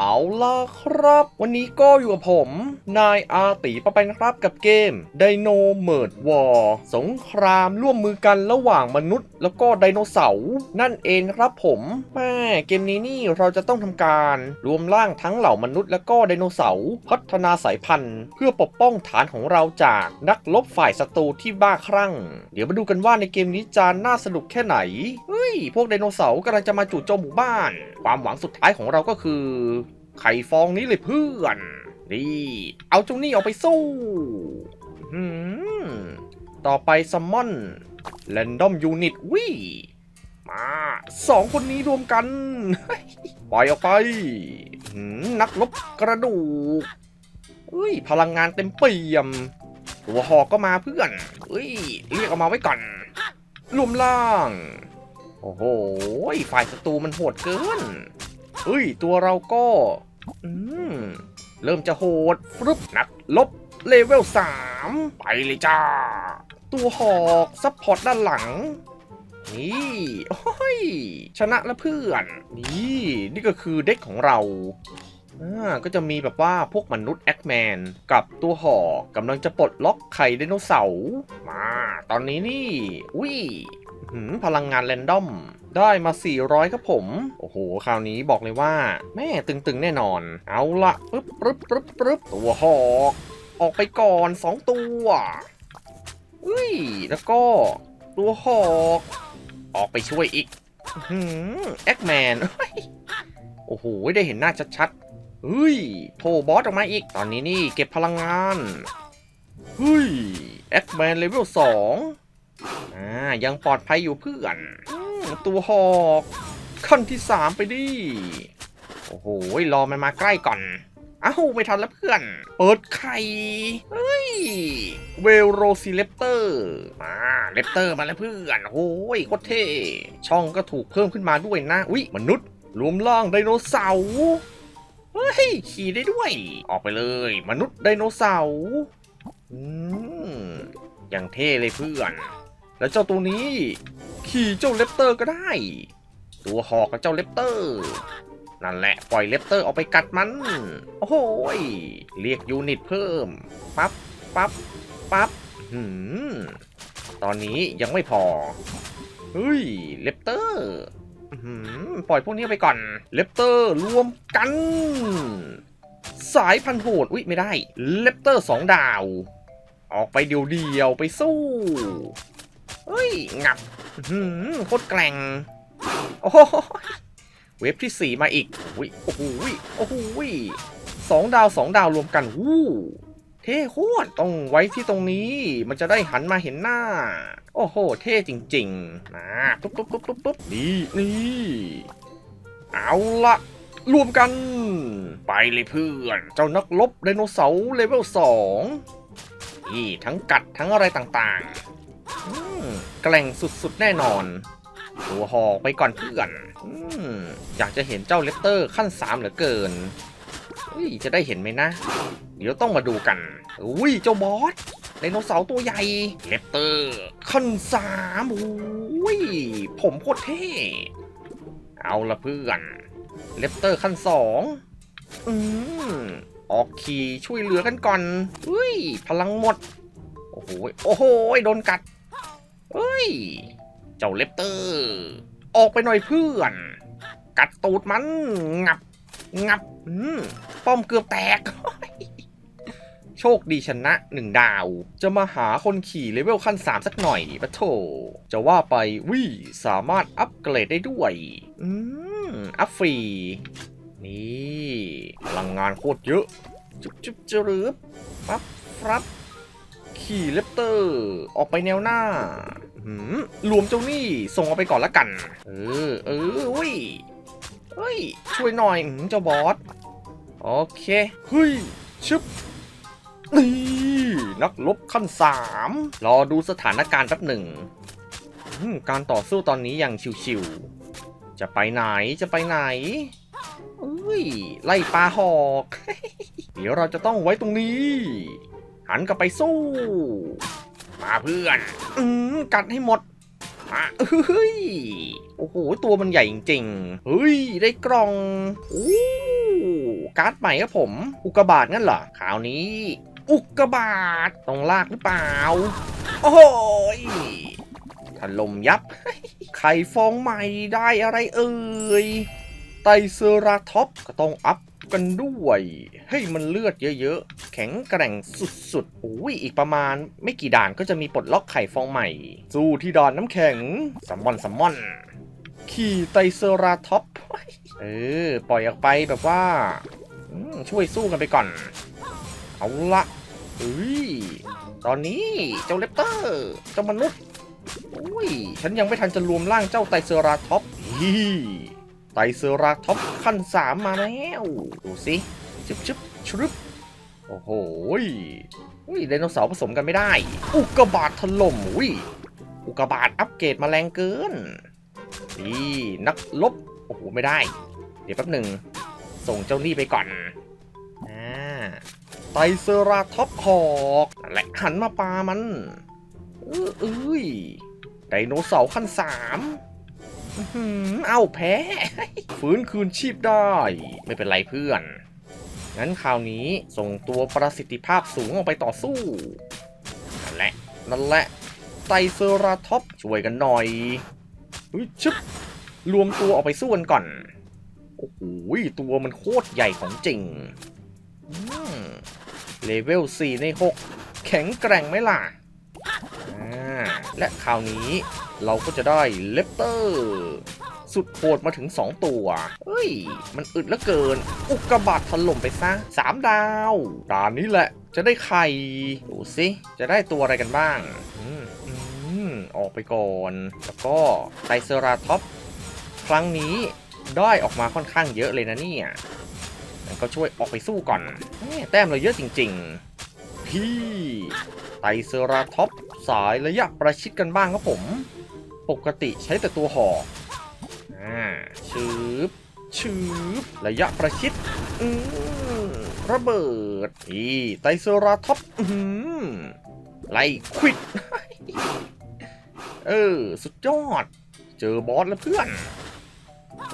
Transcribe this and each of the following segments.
เอาล่ะครับ วันนี้ก็อยู่กับผม นายอาตีปะไปนะครับกับเกม Dino m e r d War สงครามร่วมมือกันระหว่างมนุษย์ แล้วก็ไดโนเสาร์นั่นเองครับผมแม่เกมนี้นี่เราจะต้องทำการ รวมร่างทั้งเหล่ามนุษย์ แล้วก็ไดโนเสาร์พัฒนาสายพันธุ์ เพื่อปกป้องฐานของเราจากนักลบฝ่ายศัตรูที่บ้าคลั่ง เดี๋ยวมาดูกันว่าในเกมนี้จะน่าสนุกแค่ไหนเฮ้ยพวกไดโนเสาร์กำลังจะมาจู่โจมหมู่บ้าน ความหวังสุดท้ายของเราก็คือ ไข่ฟองนี้เลยเพื่อน นี่ เอาเจ้านี่ออกไปสู้หืมต่อไปซัมมอนแรนดอมยูนิตวิมาสองคนนี้รวมกัน ปล่อยออกไปหืมนักลบกระดูกเฮ้ย พลังงานเต็มเปี่ยม ตัวหอกก็มาเพื่อนเฮ้ย เรียกเอามาไว้ก่อนรวมล่าง โอ้โห ฝ่ายศัตรูมันโหดเกินเฮ้ย ตัวเราก็ เริ่มจะโหดฟรึบนักลบเลเวล3ไปเลยจ้า ตัวหอกซัพพอร์ตด้านหลัง นี่โอ้ยชนะแล้วเพื่อน นี่ นี่ก็คือเด็กของเราอ่าก็จะมีแบบว่าพวกมนุษย์แอคแมนกับตัวหอกกำลังจะปลดล็อกไข่ไดโนเสาร์มา ตอนนี้นี่ อุ้ย พลังงานแรนดอม ได้มา 400 ครับผม โอ้โห คราวนี้บอกเลยว่า แม่ตึงๆ แน่นอน เอาละปึ๊บปึ๊บปึ๊บปึ๊บตัวหอกออกไปก่อน 2 ตัวอุ้ย แล้วก็ ตัวหอกออกไปช่วยอีกหืมแอคแมนโอ้โห ได้เห็นหน้าชัดๆเฮ้ย โทรบอสออกมาอีก ตอนนี้นี่เก็บพลังงาน เฮ้ย แอคแมนเลเวลสอง ยังปลอดภัยอยู่เพื่อนอตัวหอกขั้นที่สามไปดิ โอ้โห รอมันมาใกล้ก่อนอ้าวไม่ทันแล้วเพื่อน เปิดไข่เฮ้ย เวลโรซิเลปเตอร์ มาเลปเตอร์มาแล้วเพื่อนโอ้ยโคตรเท่ ช่องก็ถูกเพิ่มขึ้นมาด้วยนะ อุ๊ยมนุษย์ รวมร่างไดโนเสาร์เฮ้ย ขี่ได้ด้วย ออกไปเลย มนุษย์ไดโนเสาร์อืมอย่างเท่เลยเพื่อน แล้วเจ้าตัวนี้ ขี่เจ้าเลปเตอร์ก็ได้ ตัวหอกกับเจ้าเลปเตอร์ นั่นแหละปล่อยเลปเตอร์ออกไปกัดมัน โอ้โหยเรียกยูนิตเพิ่ม ปั๊บ ปั๊บ ปั๊บหืมตอนนี้ยังไม่พอ เฮ้ย เลปเตอร์หือปล่อยพวกนี้ไปก่อน เลปเตอร์รวมกัน สายพันธุ์โหด อุ๊ย ไม่ได้ เลปเตอร์สองดาว ออกไปเดียวๆ ไปสู้ เฮ้ย งับหือโคตรแกร่ง โอ้โหเวฟที่สี่มาอีกอุ้ยโอ้โหโอ้โหสองดาวสองดาวรวมกันวู้เท่โคตรต้องไว้ที่ตรงนี้ มันจะได้หันมาเห็นหน้า โอ้โห เท่จริงๆนะปุ๊บปุ๊บปุ๊บปุ๊บปุ๊บนี่นี่เอาละรวมกัน ไปเลยเพื่อน เจ้านักลบไดโนเสาร์เลเวลสองนี่ทั้งกัดทั้งอะไรต่างๆ แกร่งสุดๆแน่นอน ตัวหอกไปก่อนเพื่อนอยากจะเห็นเจ้าเลปเตอร์ขั้นสามเหลือเกินจะได้เห็นไหมนะ เดี๋ยวต้องมาดูกันอุ้ยเจ้าบอสไดโนเสาร์ตัวใหญ่เลปเตอร์ขั้นสามอุ้ยผมโคตรเท่เอาละเพื่อนเลปเตอร์ขั้นสองอืมออกขี่ช่วยเหลือกันก่อนอุ้ยพลังหมด โอ้โหโอ้โหโดนกัด เฮ้ย เจ้าเลปเตอร์ ออกไปหน่อยเพื่อน กัดตูดมัน งับ งับอืมป้อมเกือบแตก โชคดีชนะหนึ่งดาว จะมาหาคนขี่เลเวลขั้น 3 สักหน่อยปะโถ จะว่าไปวิสามารถอัปเกรดได้ด้วย อืม อัพฟรี นี่ พลังงานโคตรเยอะ จุ๊บจุ๊บจรึบปั๊บ ครับ ขี่เลปเตอร์ ออกไปแนวหน้าหืมรวมเจ้านี่ส่งเอาไปก่อนละกัน เออ เออเฮ้ยเฮ้ย ช่วยหน่อยหืมเจ้าบอส โอเค เฮ้ย ชึบนี่นักลบขั้นสามรอดูสถานการณ์แป๊บหนึ่ง การต่อสู้ตอนนี้ยังชิวๆ จะไปไหนจะไปไหนเอ้ย ไล่ปลาหอก เดี๋ยวเราจะต้องไว้ตรงนี้ หันกลับไปสู้ มาเพื่อน อืมกัดให้หมดมาเฮ้ย โอ้โห ตัวมันใหญ่จริงๆ เฮ้ย ได้กล่องโอ้การ์ดใหม่ครับผม อุกกาบาตงั้นเหรอคราวนี้ อุกกาบาตต้องลากหรือเปล่า โอ้ยถล่มยับ ไข่ฟองใหม่ได้อะไรเอ่ยไตเซอราท็อปก็ต้องอัพ กันด้วยให้ยมันเลือดเยอะๆ แข็งแกร่งสุดๆอุ้ยอีกประมาณ ไม่กี่ด่านก็จะมีปลดล็อกไข่ฟองใหม่ สู้ที่ด่านน้ำแข็งซัมมอนซัมมอน ขี่ไตเซราท็อป เออ ปล่อยออกไปแบบว่า ช่วยสู้กันไปก่อน เอาละเฮ้ย ตอนนี้เจ้าเลปเตอร์ เจ้ามนุษย์อุ้ย ฉันยังไม่ทันจะรวมร่างเจ้าไตเซราท็อปฮี ไตเซอราท็อปขั้นสามมาแล้วดูสิชึบชึบชึบโอ้โหยอุ้ยไดโนเสาร์ผสมกันไม่ได้ อุกกาบาตถล่มอุ้ยอุกกาบาตอัปเกรดมาแรงเกินนี่นักลบโอ้โหไม่ได้ เดี๋ยวแป๊บหนึ่งส่งเจ้านี่ไปก่อนอ่าไตเซราท็อปหอกและหันมาปามันเอ้ยไดโนเสาร์ขั้นสาม เอ้าแพ้ ฟื้นคืนชีพได้ ไม่เป็นไรเพื่อน งั้นคราวนี้ส่งตัวประสิทธิภาพสูงออกไปต่อสู้ นั่นแหละ นั่นแหละ ไตรเซอราท็อปช่วยกันหน่อยเฮ้ยชึบรวมตัวออกไปสู้กันก่อน โอ้โหตัวมันโคตรใหญ่ของจริงเลเวล 4 ใน 6 แข็งแกร่งไหมล่ะ และคราวนี้ เราก็จะได้เลปเตอร์ สุดโหดมาถึง 2 ตัว เฮ้ย มันอึดเหลือเกิน อุกกาบาตถล่มไปซะ3ดาวด่านนี้แหละ จะได้ไข่ ดูสิ จะได้ตัวอะไรกันบ้างอืมอืมออกไปก่อน แล้วก็ไตรเซราท็อป ครั้งนี้ได้ออกมาค่อนข้างเยอะเลยนะเนี่ยงั้นก็ช่วยออกไปสู้ก่อนแหม่แต้มเราเยอะจริง ๆ พี่ไตเซราท็อปสายระยะประชิดกันบ้างครับผม ปกติใช้แต่ตัวหอกอ่าชืบชืบระยะประชิดอืมระเบิดนี่ไตรเซราท็อปอื้อหือไล่ควิด เออ สุดยอด เจอบอสแล้วเพื่อน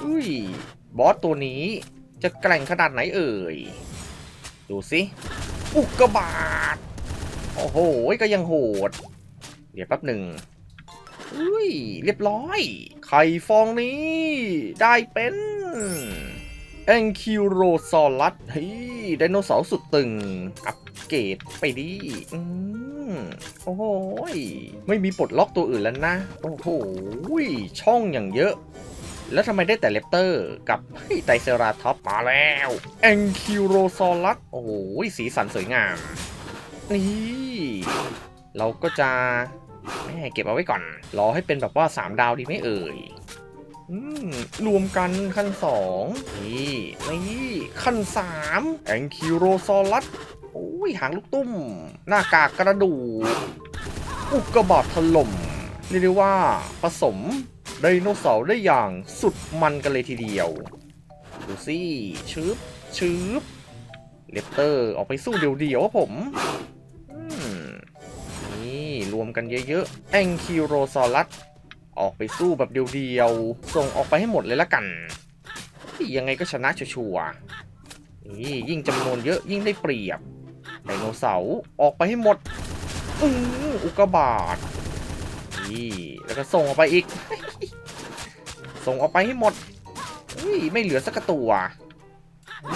อุ้ย บอสตัวนี้จะแกร่งขนาดไหนเอ่ย ดูสิ อุกกาบาตโอ้โห ก็ยังโหด เดี๋ยวแป๊บหนึ่ง อุ้ย เรียบร้อย ไข่ฟองนี้ ได้เป็นแองคิโรซอลัสเฮ้ยไดโนเสาร์สุดตึง อัปเกรดไปดิอืมโอ้โหยไม่มีปลดล็อกตัวอื่นแล้วนะ โอ้โหช่องอย่างเยอะ แล้วทำไมได้แต่เลปเตอร์กับไตเซราท็อปมาแล้วแองคิโรซอลัสโอ้โหสีสันสวยงาม นี่ เราก็จะ แม่เก็บเอาไว้ก่อน รอให้เป็นแบบว่า3ดาวดีไหมเอ่ยอืมรวมกันขั้น2นี่นี่ขั้น3แองคิโรซอลัสโอ้ยหางลูกตุ้ม หน้ากากกระดูกอุกกาบาตถล่มเรียกได้ว่าผสมไดโนเสาร์ได้อย่างสุดมันกันเลยทีเดียว ดูสิชืบชืบเลปเตอร์ออกไปสู้เดียวๆครับผมอืมนี่ร วมกันเยอะๆแองคิโรซอลัสออกไปสู้แบบเดียวๆ ส่งออกไปให้หมดเลยละกันยังไงก็ชนะชัวร์ๆนี่ยิ่งจำนวนเยอะยิ่งได้เปรียบไดโนเสาร์ออกไปให้หมดอืออุกบาตนี่แล้วก็ส่งออกไปอีก ส่งออกไปให้หมดไม่เหลือสักตัว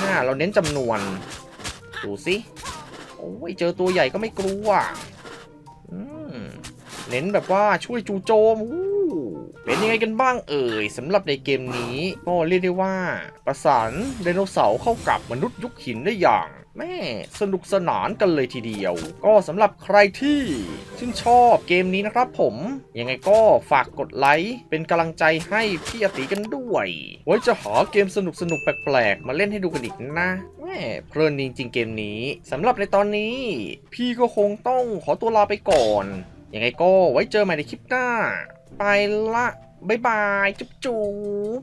น่าเราเน้นจำนวน ดูสิโอ้ยเจอตัวใหญ่ก็ไม่กลัว เน้นแบบว่าช่วยจูโจมูเป็นยังไงกันบ้างเอ่ยสำหรับในเกมนี้ก็เรียกได้ว่า ประสานไดโนเสาร์เข้ากับมนุษย์ยุคหินได้อย่างแม่สนุกสนานกันเลยทีเดียว ก็สำหรับใครที่ชื่นชอบเกมนี้นะครับผม ยังไงก็ฝากกดไลค์ เป็นกำลังใจให้พี่อติกันด้วย ไว้จะหาเกมสนุกสนุกๆแปลกๆ มาเล่นให้ดูกันอีกนะแม่เพลินจริงๆเกมนี้สำหรับในตอนนี้ พี่ก็คงต้องขอตัวลาไปก่อน ยังไงก็ไว้เจอใหม่ในคลิปหน้า ไปละ บ๊ายบาย จุ๊บจุ๊บ